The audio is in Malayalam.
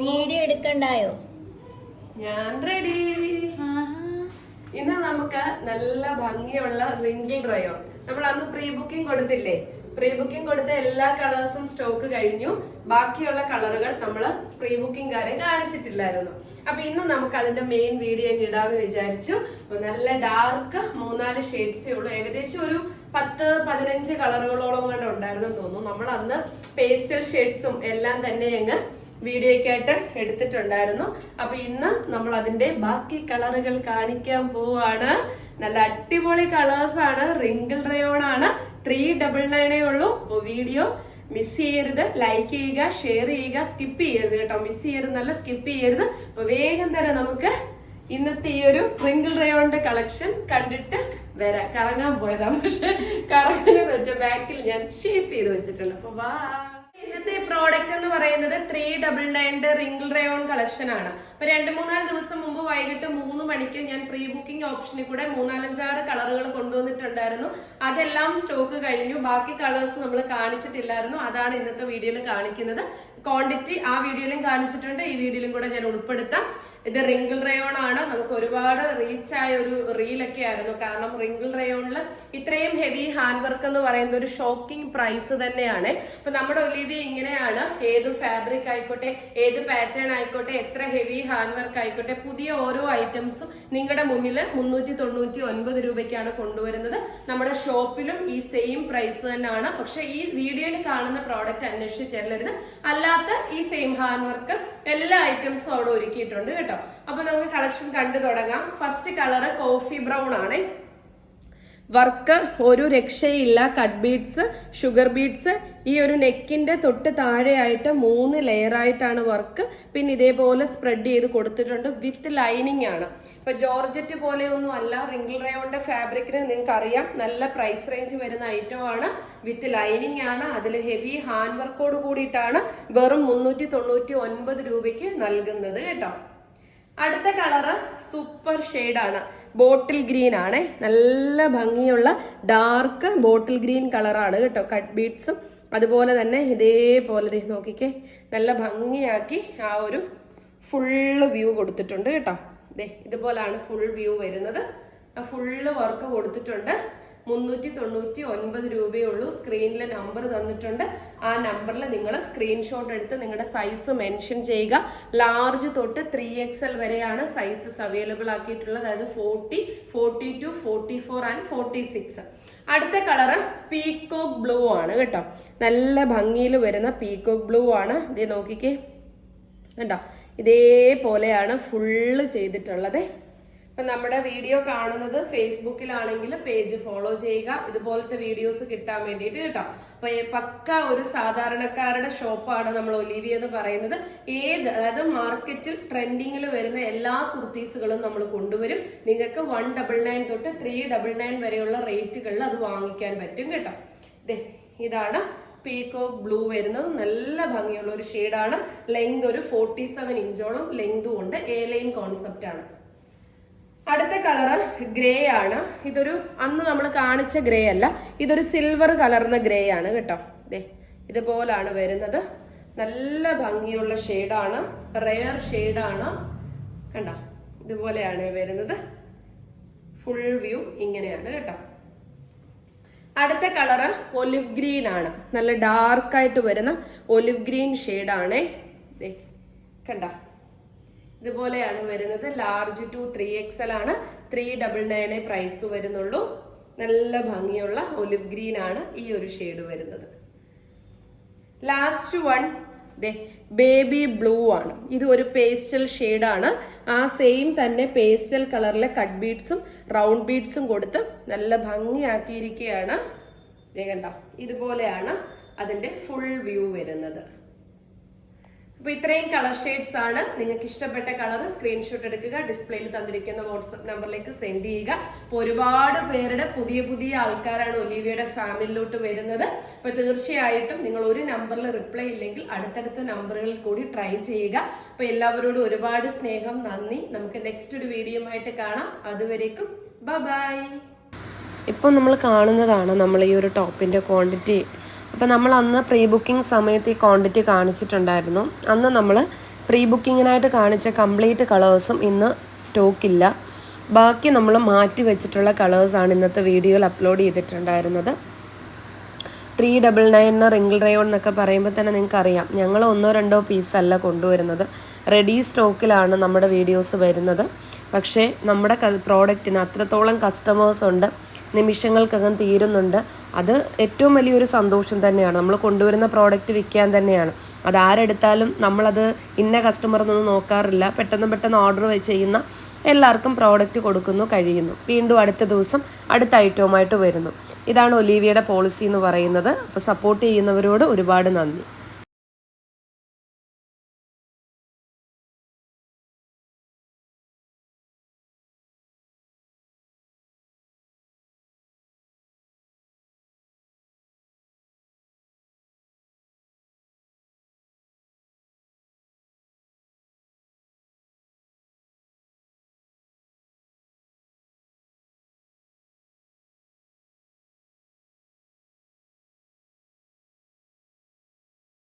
വീഡിയോ എടുക്കണ്ടായോ ഞാൻ റെഡി ഇന്ന് നമുക്ക് നല്ല ഭംഗിയുള്ള റിങ്കിൾ ഡ്രയോൺ നമ്മൾ അന്ന് പ്രീ ബുക്കിംഗ് കൊടുത്തില്ലേ? പ്രീ ബുക്കിംഗ് കൊടുത്ത എല്ലാ കളേഴ്സും സ്റ്റോക്ക് കഴിഞ്ഞു. ബാക്കിയുള്ള കളറുകൾ നമ്മൾ പ്രീ ബുക്കിംഗ് കാരെ കാണിച്ചിട്ടില്ലായിരുന്നു. അപ്പൊ ഇന്ന് നമുക്ക് അതിന്റെ മെയിൻ വീഡിയോ ഇടാന്ന് വിചാരിച്ചു. നല്ല ഡാർക്ക് മൂന്നാൽ ഷെയ്ഡ്സേ ഉള്ളൂ. ഏകദേശം ഒരു പത്ത് പതിനഞ്ച് കളറുകളോളം കണ്ട് ഉണ്ടായിരുന്നു തോന്നുന്നു. നമ്മൾ അന്ന് പേസ്റ്റൽ ഷെയ്ഡ്സും എല്ലാം തന്നെ അങ്ങ് വീഡിയോയ്ക്കായിട്ട് എടുത്തിട്ടുണ്ടായിരുന്നു. അപ്പൊ ഇന്ന് നമ്മൾ അതിന്റെ ബാക്കി കളറുകൾ കാണിക്കാൻ പോവാണ്. നല്ല അടിപൊളി കളേഴ്സ് ആണ്. റിങ്കിൾ റയോൺ ആണ്. ത്രീ ഡബിൾ നയനേ ഉള്ളൂ. അപ്പൊ വീഡിയോ മിസ് ചെയ്യരുത്. ലൈക്ക് ചെയ്യുക ഷെയർ ചെയ്യുക സ്കിപ്പ് ചെയ്യരുത് കേട്ടോ. മിസ് ചെയ്യരുത് നല്ല സ്കിപ്പ് ചെയ്യരുത്. അപ്പൊ വേഗം തന്നെ നമുക്ക് ഇന്നത്തെ ഈ ഒരു റിങ്കിൾ റയോണിന്റെ കളക്ഷൻ കണ്ടിട്ട് വരാം. കറങ്ങാൻ പോയതാ. പക്ഷെ കറങ്ങാൻ വെച്ച ബാക്കിൽ ഞാൻ ഷേപ്പ് ചെയ്ത് വെച്ചിട്ടുണ്ട്. അപ്പൊ വാ പ്രോഡക്റ്റ് എന്ന് പറയുന്നത് ത്രീ ഡബിൾ നയന്റെ റിംഗിൾ റയോൺ കളക്ഷൻ ആണ്. അപ്പൊ രണ്ട് മൂന്നാൽ ദിവസം മുമ്പ് വൈകിട്ട് മൂന്ന് മണിക്ക് ഞാൻ പ്രീ ബുക്കിംഗ് ഓപ്ഷനിൽ കൂടെ മൂന്നാലഞ്ചാറ് കളറുകൾ കൊണ്ടുവന്നിട്ടുണ്ടായിരുന്നു. അതെല്ലാം സ്റ്റോക്ക് കഴിഞ്ഞു. ബാക്കി കളേഴ്സ് നമ്മൾ കാണിച്ചിട്ടില്ലായിരുന്നു. അതാണ് ഇന്നത്തെ വീഡിയോയിൽ കാണിക്കുന്നത്. ക്വാണ്ടിറ്റി ആ വീഡിയോയിലും കാണിച്ചിട്ടുണ്ട്. ഈ വീഡിയോയിലും കൂടെ ഞാൻ ഉൾപ്പെടുത്താം. ഇത് റിങ്കിൾ റയോൺ ആണ് നമുക്ക് ഒരുപാട് റീച്ച് ആയ ഒരു റീൽ ഒക്കെ ആയിരുന്നു. കാരണം റിങ്കിൾ റയോണിൽ ഇത്രയും ഹെവി ഹാൻഡ് വർക്ക് എന്ന് പറയുന്ന ഒരു ഷോക്കിംഗ് പ്രൈസ് തന്നെയാണ്. ഇപ്പൊ നമ്മുടെ ഒലിവി ഇങ്ങനെയാണ്. ഏത് ഫാബ്രിക് ആയിക്കോട്ടെ ഏത് പാറ്റേൺ ആയിക്കോട്ടെ എത്ര ഹെവി ഹാൻഡ് വർക്ക് ആയിക്കോട്ടെ പുതിയ ഓരോ ഐറ്റംസും നിങ്ങളുടെ മുന്നിൽ മുന്നൂറ്റി തൊണ്ണൂറ്റി ഒൻപത് രൂപയ്ക്കാണ് കൊണ്ടുവരുന്നത്. നമ്മുടെ ഷോപ്പിലും ഈ സെയിം പ്രൈസ് തന്നെയാണ്. പക്ഷെ ഈ വീഡിയോയിൽ കാണുന്ന പ്രോഡക്റ്റ് അന്വേഷിച്ച് ചെല്ലരുത്. അല്ലാത്ത ഈ സെയിം ഹാൻഡ് വർക്ക് എല്ലാ ഐറ്റംസും അവിടെ ഒരുക്കിയിട്ടുണ്ട് കേട്ടോ. അപ്പൊ നമുക്ക് കളക്ഷൻ കണ്ടു തുടങ്ങാം. ഫസ്റ്റ് കളർ കോഫി ബ്രൗൺ ആണ്. വർക്ക് ഒരു രക്ഷയില്ല. കട്ട് ബീഡ്സ് ഷുഗർ ബീഡ്സ് ഈ ഒരു നെക്കിന്റെ തൊട്ട് താഴെയായിട്ട് മൂന്ന് ലെയർ ആയിട്ടാണ് വർക്ക്. പിന്നെ ഇതേപോലെ സ്പ്രെഡ് ചെയ്ത് കൊടുത്തിട്ടുണ്ട് വിത്ത് ലൈനിങ് ആണ്. ഇപ്പൊ ജോർജറ്റ് പോലെയൊന്നും അല്ല. റിംഗിൾ റയോണിന്റെ ഫാബ്രിക്കിന് നിങ്ങൾക്ക് അറിയാം നല്ല പ്രൈസ് റേഞ്ച് വരുന്ന ഐറ്റം ആണ്. വിത്ത് ലൈനിങ് ആണ്. അതിൽ ഹെവി ഹാൻഡ് വർക്കോട് കൂടിയിട്ടാണ് വെറും മുന്നൂറ്റി തൊണ്ണൂറ്റി ഒൻപത് രൂപയ്ക്ക് നൽകുന്നത് കേട്ടോ. അടുത്ത കളറ് സൂപ്പർ ആണ് ബോട്ടിൽ ഗ്രീൻ ആണ്. നല്ല ഭംഗിയുള്ള ഡാർക്ക് ബോട്ടിൽ ഗ്രീൻ കളറാണ് കേട്ടോ കട്ട് ബീഡ്സും. അതുപോലെ തന്നെ ഇതേപോലെ നോക്കിക്കേ നല്ല ഭംഗിയാക്കി ആ ഒരു ഫുള്ള് വ്യൂ കൊടുത്തിട്ടുണ്ട് കേട്ടോ. ദേ ഇതുപോലാണ് ഫുൾ വ്യൂ വരുന്നത്. ഫുള്ള് വർക്ക് കൊടുത്തിട്ടുണ്ട്. മുന്നൂറ്റി തൊണ്ണൂറ്റി ഒൻപത് രൂപയേ ഉള്ളൂ സ്ക്രീനിൽ നമ്പർ തന്നിട്ടുണ്ട്. ആ നമ്പറിൽ നിങ്ങൾ സ്ക്രീൻഷോട്ട് എടുത്ത് നിങ്ങളുടെ സൈസ് മെൻഷൻ ചെയ്യുക. ലാർജ് തൊട്ട് ത്രീ എക്സ് എൽ വരെയാണ് സൈസസ് അവൈലബിൾ ആക്കിയിട്ടുള്ളത്. അതായത് forty forty two forty four and forty six അടുത്ത കളറ് പീക്കോക്ക് ബ്ലൂ ആണ് കേട്ടോ. നല്ല ഭംഗിയിൽ വരുന്ന പീക്കോക്ക് ബ്ലൂ ആണ്. ഇത് നോക്കിക്കേ. കണ്ടോ? ഇതേപോലെയാണ് ഫുള്ള് ചെയ്തിട്ടുള്ളത്. അപ്പം നമ്മുടെ വീഡിയോ കാണുന്നത് ഫേസ്ബുക്കിലാണെങ്കിൽ പേജ് ഫോളോ ചെയ്യുക. ഇതുപോലത്തെ വീഡിയോസ് കിട്ടാൻ വേണ്ടിയിട്ട് കേട്ടോ. അപ്പൊ പക്ക ഒരു സാധാരണക്കാരുടെ ഷോപ്പാണ് നമ്മൾ ഒലിവി എന്ന് പറയുന്നത്. ഏത് അതായത് മാർക്കറ്റിൽ ട്രെൻഡിങ്ങിൽ വരുന്ന എല്ലാ കുർത്തീസുകളും നമ്മൾ കൊണ്ടുവരും. നിങ്ങൾക്ക് വൺ ഡബിൾ നയൻ തൊട്ട് ത്രീ ഡബിൾ നയൻ വരെയുള്ള റേറ്റുകളിൽ അത് വാങ്ങിക്കാൻ പറ്റും കേട്ടോ. ദേ ഇതാണ് പീകോക്ക് ബ്ലൂ വരുന്നത്. നല്ല ഭംഗിയുള്ള ഒരു ഷെയ്ഡാണ്. ലെങ്ത് ഒരു ഫോർട്ടി സെവൻ ഇഞ്ചോളം ലെങ്തും ഉണ്ട്. എ ലൈൻ കോൺസെപ്റ്റ് ആണ് അടുത്ത കളറ് ഗ്രേ ആണ്. ഇതൊരു അന്ന് നമ്മൾ കാണിച്ച ഗ്രേ അല്ല. ഇതൊരു സിൽവർ കലർന്ന ഗ്രേ ആണ് കേട്ടോ. ദേ ഇതുപോലാണ് വരുന്നത്. നല്ല ഭംഗിയുള്ള ഷെയ്ഡാണ് റെയർ ഷെയ്ഡാണ് കണ്ടോ? ഇതുപോലെയാണ് വരുന്നത്. ഫുൾ വ്യൂ ഇങ്ങനെയാണ് കേട്ടോ. അടുത്ത കളറ് ഒലിവ് ഗ്രീൻ ആണ്. നല്ല ഡാർക്കായിട്ട് വരുന്ന ഒലിവ് ഗ്രീൻ ഷെയ്ഡാണേ കണ്ടോ? ഇതുപോലെയാണ് വരുന്നത്. Large two three X L ആണ്. ത്രീ ഡബിൾ നയനെ പ്രൈസ് വരുന്നുള്ളൂ. നല്ല ഭംഗിയുള്ള ഒലിവ് ഗ്രീൻ ആണ് ഈ ഒരു ഷെയ്ഡ് വരുന്നത്. ലാസ്റ്റ് വൺ ദേ ബേബി ബ്ലൂ ആണ്. ഇത് ഒരു പേസ്റ്റൽ ഷെയ്ഡാണ് ആ സെയിം തന്നെ പേസ്റ്റൽ കളറിലെ കട്ട് ബീഡ്സും റൗണ്ട് ബീഡ്സും കൊടുത്ത് നല്ല ഭംഗിയാക്കിയിരിക്കുകയാണ്. ഇതുപോലെയാണ് അതിന്റെ ഫുൾ വ്യൂ വരുന്നത്. അപ്പൊ ഇത്രയും കളർ ഷെയ്ഡ്സ് ആണ്. നിങ്ങൾക്ക് ഇഷ്ടപ്പെട്ട കളർ സ്ക്രീൻഷോട്ട് എടുക്കുക ഡിസ്പ്ലേയിൽ തന്നിരിക്കുന്ന വാട്സപ്പ് നമ്പറിലേക്ക് സെൻഡ് ചെയ്യുക. അപ്പൊ ഒരുപാട് പേരുടെ പുതിയ പുതിയ ആൾക്കാരാണ് ഒലീവിയുടെ ഫാമിലിയിലോട്ട് വരുന്നത്. അപ്പൊ തീർച്ചയായിട്ടും നിങ്ങൾ ഒരു നമ്പറിൽ റിപ്ലൈ ഇല്ലെങ്കിൽ അടുത്തടുത്ത നമ്പറുകളിൽ കൂടി ട്രൈ ചെയ്യുക. അപ്പൊ എല്ലാവരോടും ഒരുപാട് സ്നേഹം നന്ദി. നമുക്ക് നെക്സ്റ്റ് ഒരു വീഡിയോ ആയിട്ട് കാണാം. അതുവരേക്കും ബൈ ഇപ്പോൾ നമ്മൾ കാണുന്നതാണ് നമ്മൾ ഈ ഒരു ടോപ്പിന്റെ ക്വാണ്ടിറ്റി അപ്പോൾ നമ്മൾ അന്ന് പ്രീ ബുക്കിംഗ് സമയത്ത് ഈ ക്വാണ്ടിറ്റി കാണിച്ചിട്ടുണ്ടായിരുന്നു. അന്ന് നമ്മൾ പ്രീ ബുക്കിങ്ങിനായിട്ട് കാണിച്ച കംപ്ലീറ്റ് കളേഴ്സും ഇന്ന് സ്റ്റോക്കില്ല ബാക്കി നമ്മൾ മാറ്റി വെച്ചിട്ടുള്ള കളേഴ്സാണ് ഇന്നത്തെ വീഡിയോയിൽ അപ്ലോഡ് ചെയ്തിട്ടുണ്ടായിരുന്നത്. ത്രീ ഡബിൾ നയനിന് റിംഗിൾ റയോൺ എന്നൊക്കെ പറയുമ്പോൾ തന്നെ നിങ്ങൾക്ക് അറിയാം ഞങ്ങൾ ഒന്നോ രണ്ടോ പീസല്ല കൊണ്ടുവരുന്നത്. റെഡി സ്റ്റോക്കിലാണ് നമ്മുടെ വീഡിയോസ് വരുന്നത്. പക്ഷേ നമ്മുടെ പ്രോഡക്റ്റിന് അത്രത്തോളം കസ്റ്റമേഴ്സ് ഉണ്ട്. നിമിഷങ്ങൾക്കകം തീരുന്നുണ്ട്. അത് ഏറ്റവും വലിയൊരു സന്തോഷം തന്നെയാണ്. നമ്മൾ കൊണ്ടുവരുന്ന പ്രോഡക്റ്റ് വിൽക്കാൻ തന്നെയാണ്. അത് ആരെടുത്താലും നമ്മളത് ഇന്ന കസ്റ്റമർ എന്നൊന്നും നോക്കാറില്ല. പെട്ടെന്ന് പെട്ടെന്ന് ഓർഡർ ചെയ്യുന്ന എല്ലാവർക്കും പ്രോഡക്റ്റ് കൊടുക്കുന്നു കഴിയുന്നു. വീണ്ടും അടുത്ത ദിവസം അടുത്ത ഐറ്റവുമായിട്ട് വരുന്നു. ഇതാണ് ഒലീവിയയുടെ പോളിസി എന്ന് പറയുന്നത്. അപ്പോൾ സപ്പോർട്ട് ചെയ്യുന്നവരോട് ഒരുപാട് നന്ദി.